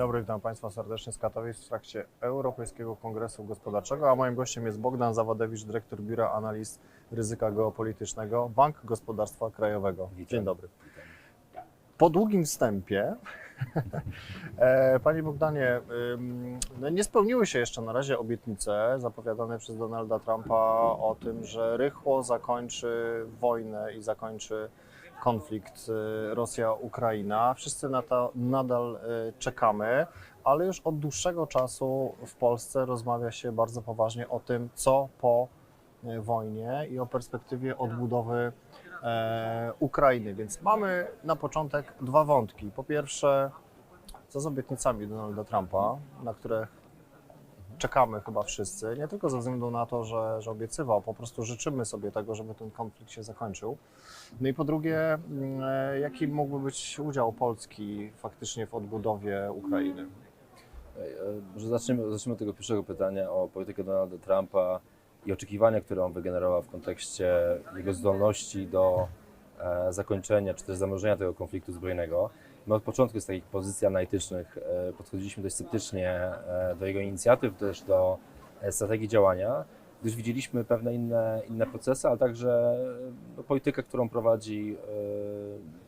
Dobry, witam Państwa serdecznie z Katowic w trakcie Europejskiego Kongresu Gospodarczego, a moim gościem jest Bogdan Zawadewicz, dyrektor Biura Analiz Ryzyka Geopolitycznego Bank Gospodarstwa Krajowego. Witam. Dzień dobry. Po długim wstępie, e, Panie Bogdanie, no nie spełniły się jeszcze na razie obietnice zapowiadane przez Donalda Trumpa o tym, że rychło zakończy wojnę i zakończy konflikt y, Rosja-Ukraina. Wszyscy na to nadal y, czekamy, ale już od dłuższego czasu w Polsce rozmawia się bardzo poważnie o tym, co po y, wojnie i o perspektywie odbudowy e, Ukrainy. Więc mamy na początek dwa wątki. Po pierwsze, co z obietnicami Donalda Trumpa, na które czekamy chyba wszyscy, nie tylko ze względu na to, że, że obiecywał, po prostu życzymy sobie tego, żeby ten konflikt się zakończył. No i po drugie, mm, jaki mógłby być udział Polski faktycznie w odbudowie Ukrainy? Może zaczniemy, zaczniemy od tego pierwszego pytania o politykę Donalda Trumpa i oczekiwania, które on wygenerował w kontekście jego zdolności do e, zakończenia czy też zamrożenia tego konfliktu zbrojnego. My od początku z takich pozycji analitycznych e, podchodziliśmy dość sceptycznie e, do jego inicjatyw, też do e, strategii działania, gdyż widzieliśmy pewne inne, inne procesy, ale także no, politykę, którą prowadzi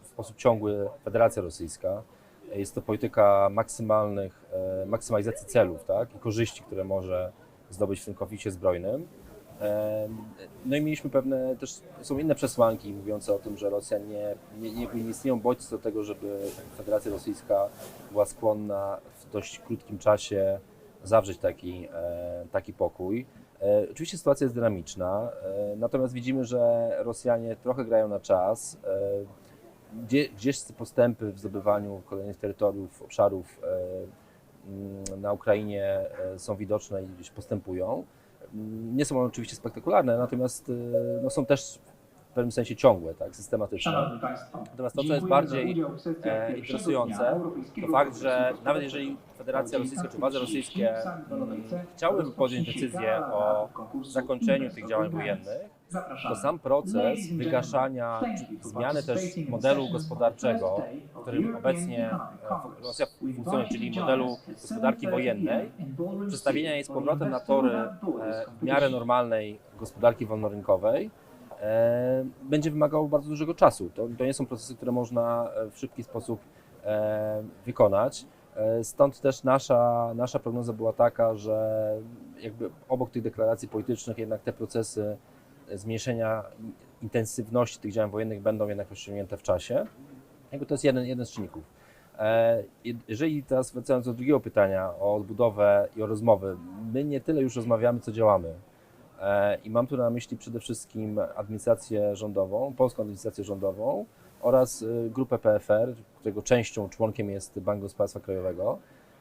w sposób ciągły Federacja Rosyjska. Jest to polityka maksymalnych, maksymalizacji celów tak? i korzyści, które może zdobyć w tym konflikcie zbrojnym. No i mieliśmy pewne, też są inne przesłanki mówiące o tym, że Rosja nie, nie, nie, nie istnieją bodźce do tego, żeby Federacja Rosyjska była skłonna w dość krótkim czasie zawrzeć taki, e, taki pokój. E, Oczywiście sytuacja jest dynamiczna, e, natomiast widzimy, że Rosjanie trochę grają na czas. Gdzie, gdzieś postępy w zdobywaniu kolejnych terytoriów, obszarów na Ukrainie są widoczne i gdzieś postępują. Nie są one oczywiście spektakularne, natomiast e, no, są też w pewnym sensie ciągłe, tak, systematyczne. Natomiast to, co jest bardziej e, interesujące, to fakt, że nawet jeżeli Federacja Rosyjska czy władze rosyjskie mm, chciały podjąć decyzję o zakończeniu tych działań wojennych, to sam proces wygaszania, zmiany też modelu gospodarczego, w którym obecnie e, Rosja funkcjonuje, czyli modelu gospodarki wojennej, przestawienia jej z powrotem na tory w miarę normalnej gospodarki wolnorynkowej, e, będzie wymagało bardzo dużego czasu. To, to nie są procesy, które można e, w szybki sposób wykonać. Stąd też nasza, nasza prognoza była taka, że jakby obok tych deklaracji politycznych jednak te procesy zmniejszenia intensywności tych działań wojennych będą jednak osiągnięte w czasie. Jakby to jest jeden, jeden z czynników. E, Jeżeli teraz wracając do drugiego pytania o odbudowę i o rozmowy, my nie tyle już rozmawiamy, co działamy. E, I mam tu na myśli przede wszystkim administrację rządową, polską administrację rządową oraz y, grupę PFR, którego częścią, członkiem jest Bank Gospodarstwa Krajowego.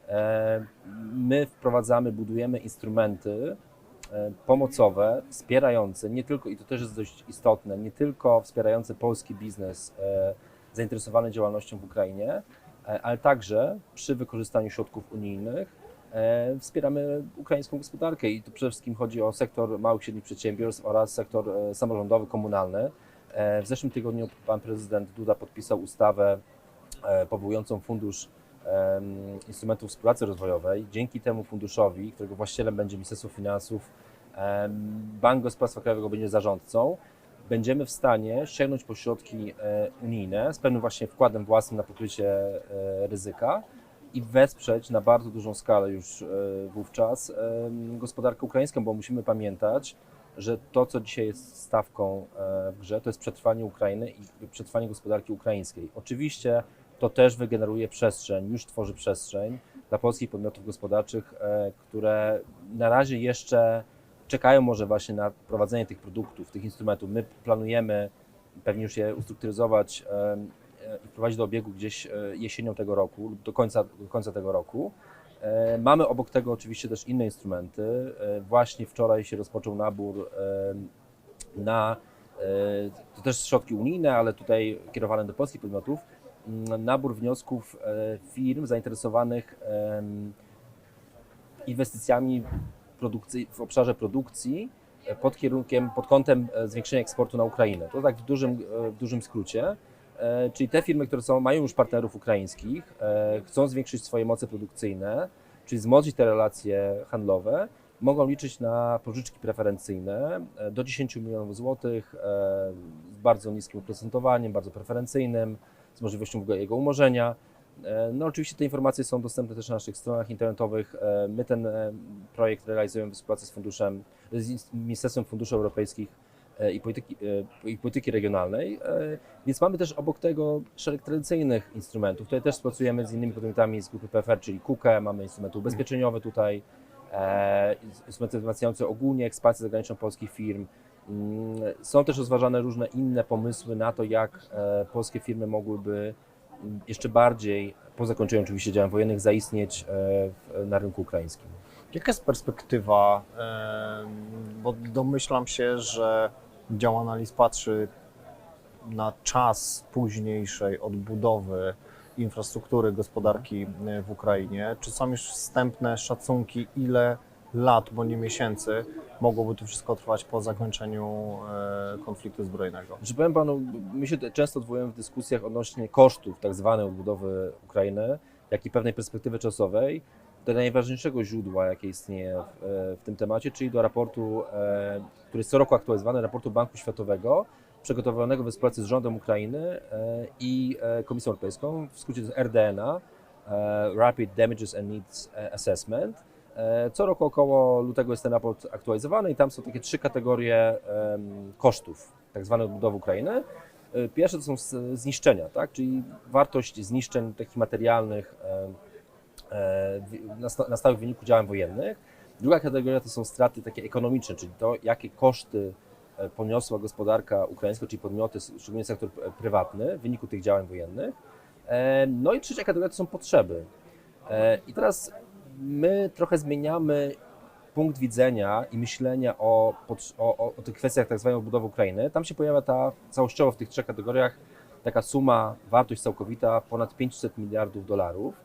E, My wprowadzamy, budujemy instrumenty e, pomocowe, wspierające, nie tylko, i to też jest dość istotne, nie tylko wspierające polski biznes e, zainteresowany działalnością w Ukrainie, e, ale także przy wykorzystaniu środków unijnych e, wspieramy ukraińską gospodarkę i tu przede wszystkim chodzi o sektor małych i średnich przedsiębiorstw oraz sektor e, samorządowy, komunalny. E, W zeszłym tygodniu pan prezydent Duda podpisał ustawę e, powołującą fundusz instrumentów współpracy rozwojowej. Dzięki temu funduszowi, którego właścicielem będzie Ministerstwo Finansów, Bank Gospodarstwa Krajowego będzie zarządcą, będziemy w stanie sięgnąć po środki e, unijne z pewnym właśnie wkładem własnym na pokrycie e, ryzyka i wesprzeć na bardzo dużą skalę już e, wówczas gospodarkę ukraińską, bo musimy pamiętać, że to, co dzisiaj jest stawką w grze, to jest przetrwanie Ukrainy i przetrwanie gospodarki ukraińskiej. Oczywiście to też wygeneruje przestrzeń, już tworzy przestrzeń dla polskich podmiotów gospodarczych, e, które na razie jeszcze czekają może właśnie na prowadzenie tych produktów, tych instrumentów. My planujemy pewnie już je ustrukturyzować e, e, i wprowadzić do obiegu gdzieś jesienią tego roku lub do końca, do końca tego roku. Mamy obok tego oczywiście też inne instrumenty. Właśnie wczoraj się rozpoczął nabór na to też środki unijne, ale tutaj kierowane do polskich podmiotów, nabór wniosków e, firm zainteresowanych inwestycjami w obszarze produkcji e, pod kierunkiem, pod kątem e, zwiększenia eksportu na Ukrainę. To tak w dużym, w dużym skrócie. Czyli te firmy, które są, mają już partnerów ukraińskich, chcą zwiększyć swoje moce produkcyjne, czyli wzmocnić te relacje handlowe, mogą liczyć na pożyczki preferencyjne do 10 milionów złotych z bardzo niskim oprocentowaniem, bardzo preferencyjnym, z możliwością jego umorzenia. E, No oczywiście te informacje są dostępne też na naszych stronach internetowych. E, My ten e, projekt realizujemy w współpracy z funduszem, z Ministerstwem Funduszy Europejskich i polityki, i polityki regionalnej, więc mamy też obok tego szereg tradycyjnych instrumentów. Tutaj też współpracujemy z innymi podmiotami z grupy PFR, czyli KUKE, mamy instrumenty ubezpieczeniowe tutaj, instrumenty wzmacniające ogólnie ekspansję zagraniczną polskich firm. Mm, Są też rozważane różne inne pomysły na to, jak e, polskie firmy mogłyby mm, jeszcze bardziej, po zakończeniu oczywiście działań wojennych, zaistnieć e, na rynku ukraińskim. Jaka jest perspektywa? em, Bo domyślam się, że dział analiz patrzy na czas późniejszej odbudowy infrastruktury gospodarki e, w Ukrainie. Czy są już wstępne szacunki, ile lat, bo nie miesięcy, mogłoby to wszystko trwać po zakończeniu e, konfliktu zbrojnego? Że powiem panu, my się często odwołujemy w dyskusjach odnośnie kosztów tak zwanej odbudowy Ukrainy, jak i pewnej perspektywy czasowej do najważniejszego źródła, jakie istnieje w, e, w tym temacie, czyli do raportu, e, który jest co roku aktualizowany, raportu Banku Światowego, przygotowanego we współpracy z rządem Ukrainy i Komisją Europejską, w skrócie jest RDNA, Rapid Damages and Needs Assessment. E, Co roku około lutego jest ten raport aktualizowany i tam są takie trzy kategorie kosztów tak zwanej odbudowy Ukrainy. E, Pierwsze to są zniszczenia, tak? czyli wartość zniszczeń takich materialnych e, nastałych w wyniku działań wojennych. Druga kategoria to są straty takie ekonomiczne, czyli to, jakie koszty poniosła gospodarka ukraińska, czyli podmioty, szczególnie sektor prywatny w wyniku tych działań wojennych. No i trzecia kategoria to są potrzeby. I teraz my trochę zmieniamy punkt widzenia i myślenia o, o, o, tych kwestiach tak zwanej odbudowy Ukrainy. Tam się pojawia ta całościowo w tych trzech kategoriach taka suma, wartość całkowita ponad 500 miliardów dolarów,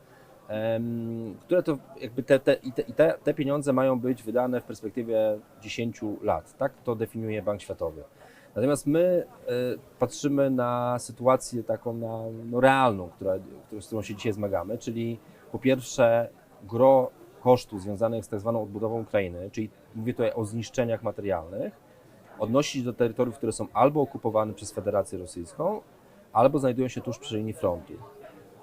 które to jakby te, te, i te, te, pieniądze mają być wydane w perspektywie 10 lat. Tak to definiuje Bank Światowy. Natomiast my e, patrzymy na sytuację taką na, no, realną, która, z którą się dzisiaj zmagamy, czyli po pierwsze gro kosztów związanych z tak zwaną odbudową Ukrainy, czyli mówię tutaj o zniszczeniach materialnych, odnosi się do terytoriów, które są albo okupowane przez Federację Rosyjską, albo znajdują się tuż przy linii frontu.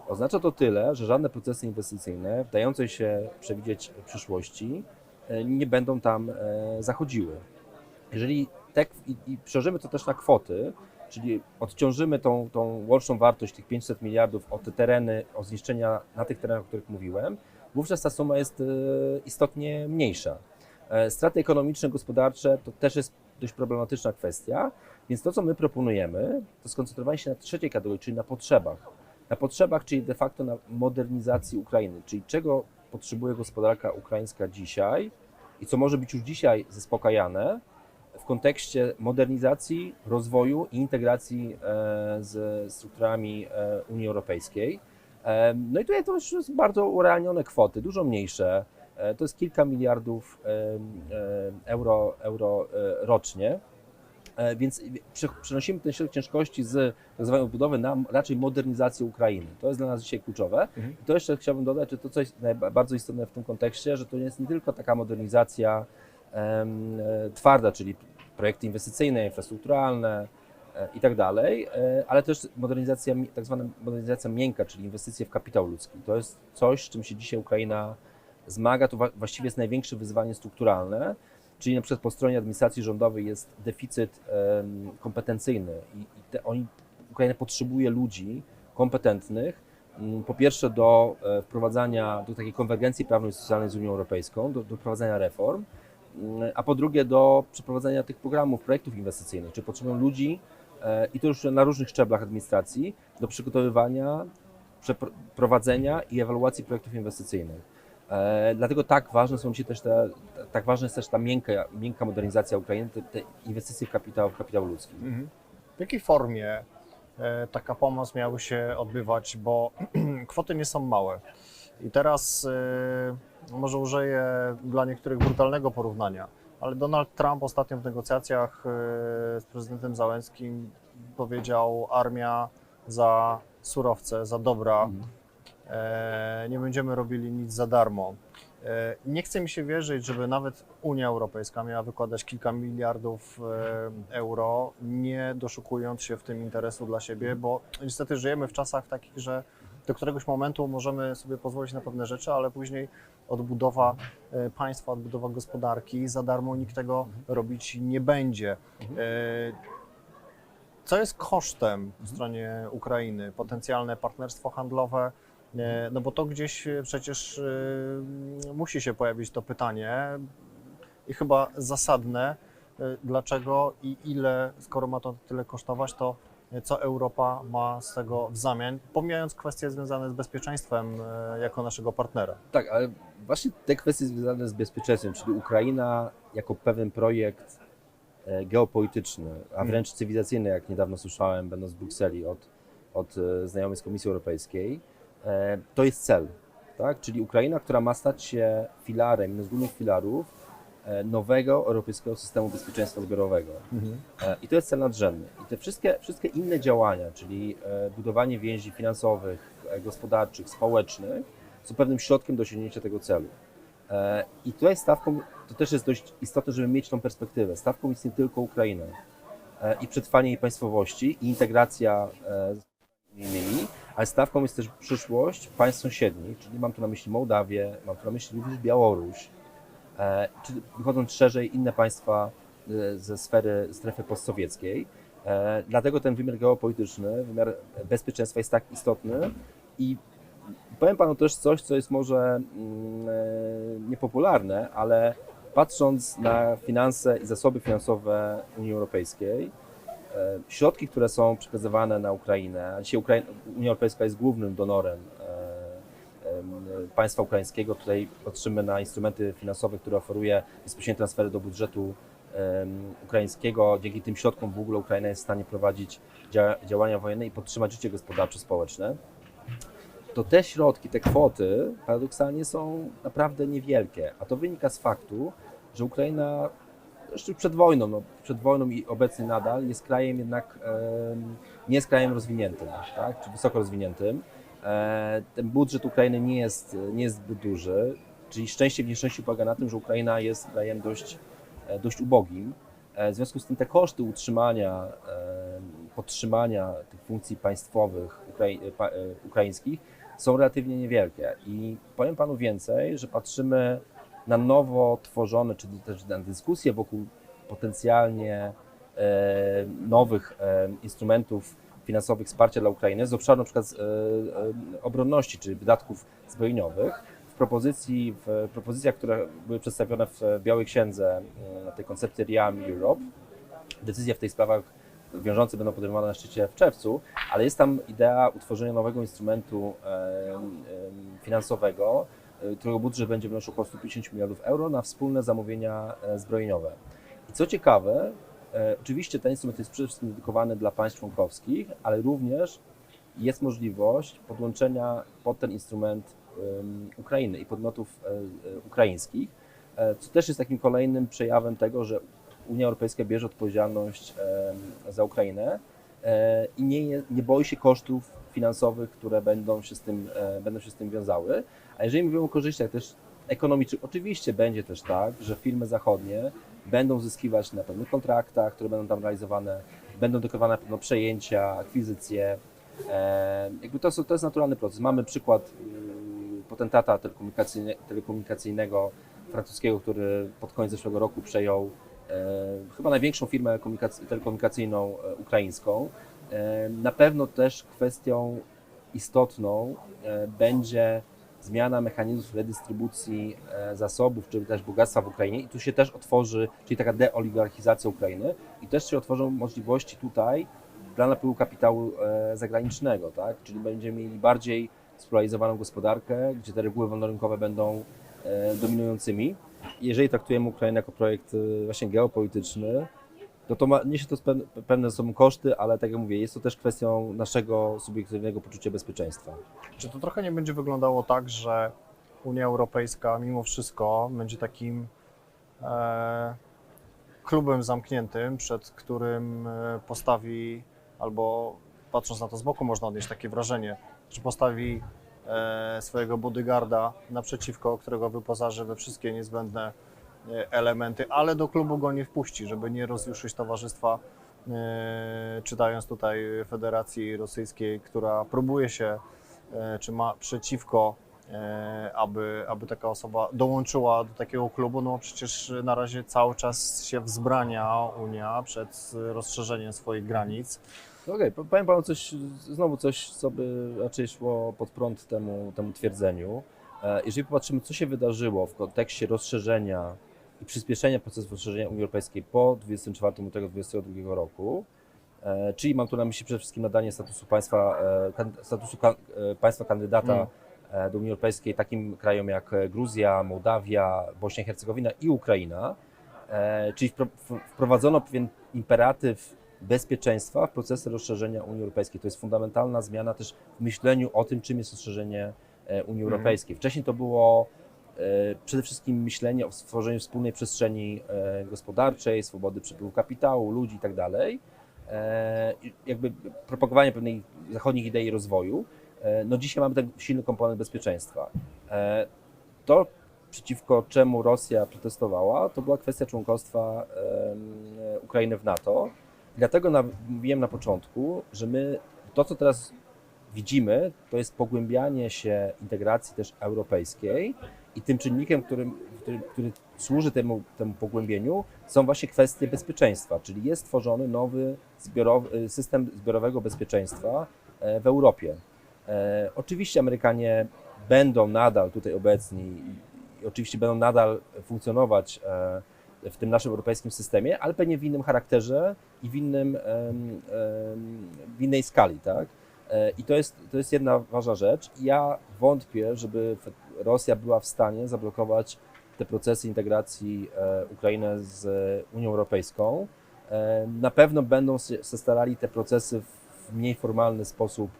Oznacza to tyle, że żadne procesy inwestycyjne, dające się przewidzieć w przyszłości, e, nie będą tam e, zachodziły. Jeżeli tak i, i przełożymy to też na kwoty, czyli odciążymy tą, tą łączną wartość tych 500 miliardów o te tereny, o zniszczenia na tych terenach, o których mówiłem, wówczas ta suma jest e, istotnie mniejsza. E, Straty ekonomiczne, gospodarcze to też jest dość problematyczna kwestia, więc to, co my proponujemy, to skoncentrowanie się na trzeciej kategorii, czyli na potrzebach. Na potrzebach, czyli de facto na modernizacji Ukrainy, czyli czego potrzebuje gospodarka ukraińska dzisiaj i co może być już dzisiaj zaspokajane w kontekście modernizacji, rozwoju i integracji e, z strukturami Unii Europejskiej. No i tutaj to już jest bardzo urealnione kwoty, dużo mniejsze. E, To jest kilka miliardów euro, euro e, rocznie. E, Więc prze- przenosimy ten środek ciężkości z tak zwanej odbudowy na raczej modernizację Ukrainy. To jest dla nas dzisiaj kluczowe. Mhm. I to jeszcze chciałbym dodać, że to co jest najba- bardzo istotne w tym kontekście, że to jest nie tylko taka modernizacja e, twarda, czyli projekty inwestycyjne, infrastrukturalne i tak dalej, e, ale też modernizacja, tak zwana modernizacja miękka, czyli inwestycje w kapitał ludzki. To jest coś, z czym się dzisiaj Ukraina zmaga. To właściwie jest największe wyzwanie strukturalne, czyli na przykład po stronie administracji rządowej jest deficyt kompetencyjny i, i te, oni, Ukraina potrzebuje ludzi kompetentnych po pierwsze do e, wprowadzania, do takiej konwergencji prawno-instytucjonalnej z Unią Europejską, do, do wprowadzania reform, a po drugie do przeprowadzenia tych programów, projektów inwestycyjnych, czy potrzebują ludzi, e, i to już na różnych szczeblach administracji, do przygotowywania, przepro- prowadzenia i ewaluacji projektów inwestycyjnych. E, Dlatego tak ważne są dzisiaj też te, tak ważna jest też ta miękka, miękka modernizacja Ukrainy, te, te inwestycje w kapitał, w kapitał ludzki. Mhm. W jakiej formie e, taka pomoc miały się odbywać, bo kwoty nie są małe. I teraz e, może użyję dla niektórych brutalnego porównania, ale Donald Trump ostatnio w negocjacjach e, z prezydentem Załęckim powiedział armia za surowce, za dobra, e, nie będziemy robili nic za darmo. E, Nie chce mi się wierzyć, żeby nawet Unia Europejska miała wykładać kilka miliardów euro, nie doszukując się w tym interesu dla siebie, bo niestety żyjemy w czasach takich, że do któregoś momentu możemy sobie pozwolić na pewne rzeczy, ale później odbudowa e, państwa, odbudowa gospodarki, za darmo nikt tego robić nie będzie. E, Co jest kosztem w stronie Ukrainy? Potencjalne partnerstwo handlowe, E, No bo to gdzieś przecież musi się pojawić to pytanie i chyba zasadne, dlaczego i ile, skoro ma to tyle kosztować, to co Europa ma z tego w zamian, pomijając kwestie związane z bezpieczeństwem e, jako naszego partnera. Tak, ale właśnie te kwestie związane z bezpieczeństwem, czyli Ukraina jako pewien projekt e, geopolityczny, a wręcz cywilizacyjny, jak niedawno słyszałem, będąc w Brukseli od, od e, znajomych z Komisji Europejskiej, to jest cel. Tak? Czyli Ukraina, która ma stać się filarem, jednym z głównych filarów nowego europejskiego systemu bezpieczeństwa zbiorowego. E, I to jest cel nadrzędny. I te wszystkie, wszystkie inne działania, czyli e, budowanie więzi finansowych, e, gospodarczych, społecznych, są pewnym środkiem do osiągnięcia tego celu. E, I tutaj stawką, to też jest dość istotne, żeby mieć tą perspektywę. Stawką jest nie tylko Ukraina e, i przetrwanie jej państwowości i integracja e, z innymi, ale stawką jest też przyszłość państw sąsiednich, czyli mam tu na myśli Mołdawię, mam tu na myśli również Białoruś, e, czy wychodząc szerzej inne państwa e, ze sfery strefy postsowieckiej. E, Dlatego ten wymiar geopolityczny, wymiar bezpieczeństwa jest tak istotny i powiem panu też coś, co jest może mm, e, niepopularne, ale patrząc na finanse i zasoby finansowe Unii Europejskiej, e, środki, które są przekazywane na Ukrainę, a dzisiaj Ukraina, Unia Europejska jest głównym donorem e, em, państwa ukraińskiego. Tutaj patrzymy na instrumenty finansowe, które oferuje bezpośrednie transfery do budżetu ukraińskiego. Dzięki tym środkom w ogóle Ukraina jest w stanie prowadzić dzia- działania wojenne i podtrzymać życie gospodarcze, społeczne. To te środki, te kwoty paradoksalnie są naprawdę niewielkie, a to wynika z faktu, że Ukraina jeszcze przed wojną, no, przed wojną i obecnie nadal jest krajem jednak nie jest krajem rozwiniętym, tak, czy wysoko rozwiniętym. E, ten budżet Ukrainy nie jest, nie jest zbyt duży, czyli szczęście w nieszczęściu polega na tym, że Ukraina jest krajem dość, e, dość ubogim. E, W związku z tym te koszty utrzymania, podtrzymania tych funkcji państwowych ukrai- pa- ukraińskich są relatywnie niewielkie. I powiem Panu więcej, że patrzymy na nowo tworzone, czyli też na dyskusję wokół potencjalnie nowych instrumentów finansowych wsparcia dla Ukrainy z obszaru przykład e, e, obronności czy wydatków zbrojeniowych. W propozycji, w propozycjach, które były przedstawione w Białej Księdze e, tej koncepcji Realm Europe, decyzje w tych sprawach wiążące będą podejmowane na szczycie w czerwcu, ale jest tam idea utworzenia nowego instrumentu finansowego, którego budżet będzie wynosił około 150 milionów euro na wspólne zamówienia zbrojeniowe. I co ciekawe, oczywiście ten instrument jest przede wszystkim dedykowany dla państw członkowskich, ale również jest możliwość podłączenia pod ten instrument Ukrainy i podmiotów e, e, ukraińskich, e, co też jest takim kolejnym przejawem tego, że Unia Europejska bierze odpowiedzialność za Ukrainę e, i nie, nie boi się kosztów finansowych, które będą się z tym, e, będą się z tym wiązały. A jeżeli mówimy o korzyściach też ekonomicznych, oczywiście będzie też tak, że firmy zachodnie będą zyskiwać na pewnych kontraktach, które będą tam realizowane, będą dokonywane pewne przejęcia, akwizycje. E, Jakby to, to jest naturalny proces. Mamy przykład y, potentata telekomunikacyjne, telekomunikacyjnego francuskiego, który pod koniec zeszłego roku przejął e, chyba największą firmę komunikac- telekomunikacyjną e, ukraińską. E, Na pewno też kwestią istotną e, będzie zmiana mechanizmów redystrybucji e, zasobów, czy też bogactwa w Ukrainie i tu się też otworzy, czyli taka deoligarchizacja Ukrainy i też się otworzą możliwości tutaj dla napływu kapitału e, zagranicznego, tak? Czyli będziemy mieli bardziej spluralizowaną gospodarkę, gdzie te reguły wolnorynkowe będą e, dominującymi. Jeżeli traktujemy Ukrainę jako projekt właśnie geopolityczny, to to ma, niesie to pewne ze sobą koszty, ale tak jak mówię, jest to też kwestią naszego subiektywnego poczucia bezpieczeństwa. Czy to trochę nie będzie wyglądało tak, że Unia Europejska mimo wszystko będzie takim e, klubem zamkniętym, przed którym e, postawi, albo patrząc na to z boku można odnieść takie wrażenie, że postawi e, swojego bodyguarda naprzeciwko, którego wyposaży we wszystkie niezbędne elementy, ale do klubu go nie wpuści, żeby nie rozjuszyć towarzystwa, e, czytając tutaj Federacji Rosyjskiej, która próbuje się e, czy ma przeciwko, e, aby, aby taka osoba dołączyła do takiego klubu, no przecież na razie cały czas się wzbrania Unia przed rozszerzeniem swoich granic. Okej, po- powiem Panu coś, znowu coś, co by raczej szło pod prąd temu, temu twierdzeniu. E, Jeżeli popatrzymy, co się wydarzyło w kontekście rozszerzenia i przyspieszenia procesu rozszerzenia Unii Europejskiej po 24 lutego 2022 roku, e, czyli mam tu na myśli przede wszystkim nadanie statusu państwa, e, statusu e, państwa kandydata Mm. do Unii Europejskiej takim krajom jak Gruzja, Mołdawia, Bośnia i Hercegowina i Ukraina, czyli wprowadzono pewien imperatyw bezpieczeństwa w procesy rozszerzenia Unii Europejskiej. To jest fundamentalna zmiana też w myśleniu o tym, czym jest rozszerzenie Unii Mhm. Europejskiej. Wcześniej to było przede wszystkim myślenie o stworzeniu wspólnej przestrzeni e, gospodarczej, swobody przepływu kapitału, ludzi itd. E, i Jakby propagowanie pewnej zachodnich idei rozwoju. E, No dzisiaj mamy ten silny komponent bezpieczeństwa. E, To, przeciwko czemu Rosja protestowała, to była kwestia członkostwa Ukrainy w NATO. Dlatego na, mówiłem na początku, że my to, co teraz widzimy, to jest pogłębianie się integracji też europejskiej i tym czynnikiem, którym, który, który służy temu, temu pogłębieniu, są właśnie kwestie bezpieczeństwa, czyli jest tworzony nowy zbiorowy, system zbiorowego bezpieczeństwa e, w Europie. E, Oczywiście Amerykanie będą nadal tutaj obecni i- oczywiście będą nadal funkcjonować e, w tym naszym europejskim systemie, ale pewnie w innym charakterze i w, innym, w innej skali, tak? I to jest, to jest jedna ważna rzecz. Ja wątpię, żeby Rosja była w stanie zablokować te procesy integracji e, Ukrainy z Unią Europejską. E, Na pewno będą się starali te procesy w mniej formalny sposób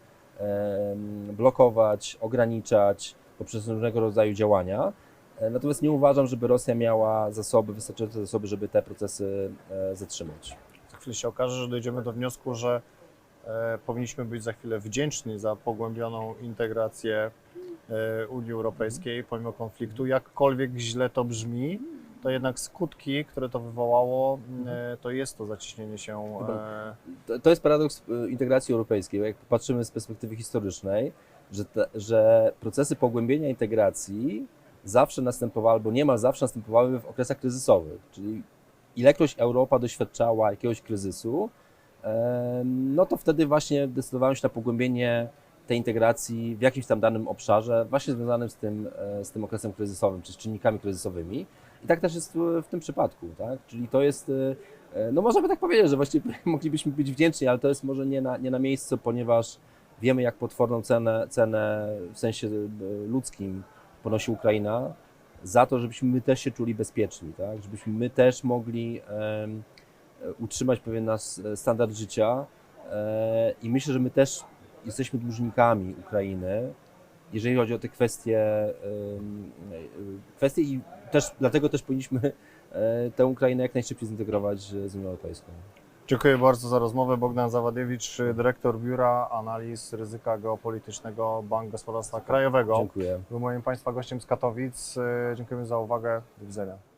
blokować, ograniczać poprzez różnego rodzaju działania. E, Natomiast nie uważam, żeby Rosja miała zasoby, wystarczające zasoby, żeby te procesy e, zatrzymać. Za chwilę się okaże, że dojdziemy do wniosku, że e, powinniśmy być za chwilę wdzięczni za pogłębioną integrację e, Unii Europejskiej pomimo konfliktu. Jakkolwiek źle to brzmi, to jednak skutki, które to wywołało, e, to jest to zacieśnienie się. E, To, jest paradoks e, integracji europejskiej. Jak patrzymy z perspektywy historycznej, że, te, że procesy pogłębienia integracji zawsze następowały, albo niemal zawsze następowały w okresach kryzysowych. Czyli ilekroć Europa doświadczała jakiegoś kryzysu, no to wtedy właśnie decydowano się na pogłębienie tej integracji w jakimś tam danym obszarze, właśnie związanym z tym, e, z tym okresem kryzysowym, czy z czynnikami kryzysowymi. I tak też jest w- tym przypadku, tak? Czyli to jest, e, e, no można by tak powiedzieć, że właściwie moglibyśmy być wdzięczni, ale to jest może nie na, nie na miejscu, ponieważ wiemy, jak potworną cenę, cenę w sensie ludzkim ponosi Ukraina za to, żebyśmy my też się czuli bezpieczni, tak? Żebyśmy my też mogli e, utrzymać pewien nasz standard życia i myślę, że my też jesteśmy dłużnikami Ukrainy, jeżeli chodzi o te kwestie, e, kwestie i też dlatego też powinniśmy e, tę Ukrainę jak najszybciej zintegrować z Unią Europejską. Dziękuję bardzo za rozmowę. Bogdan Zawadiewicz, dyrektor Biura Analiz Ryzyka Geopolitycznego Bank Gospodarstwa Krajowego. Dziękuję. Był moim Państwa gościem z Katowic. E, Dziękujemy za uwagę. Do widzenia.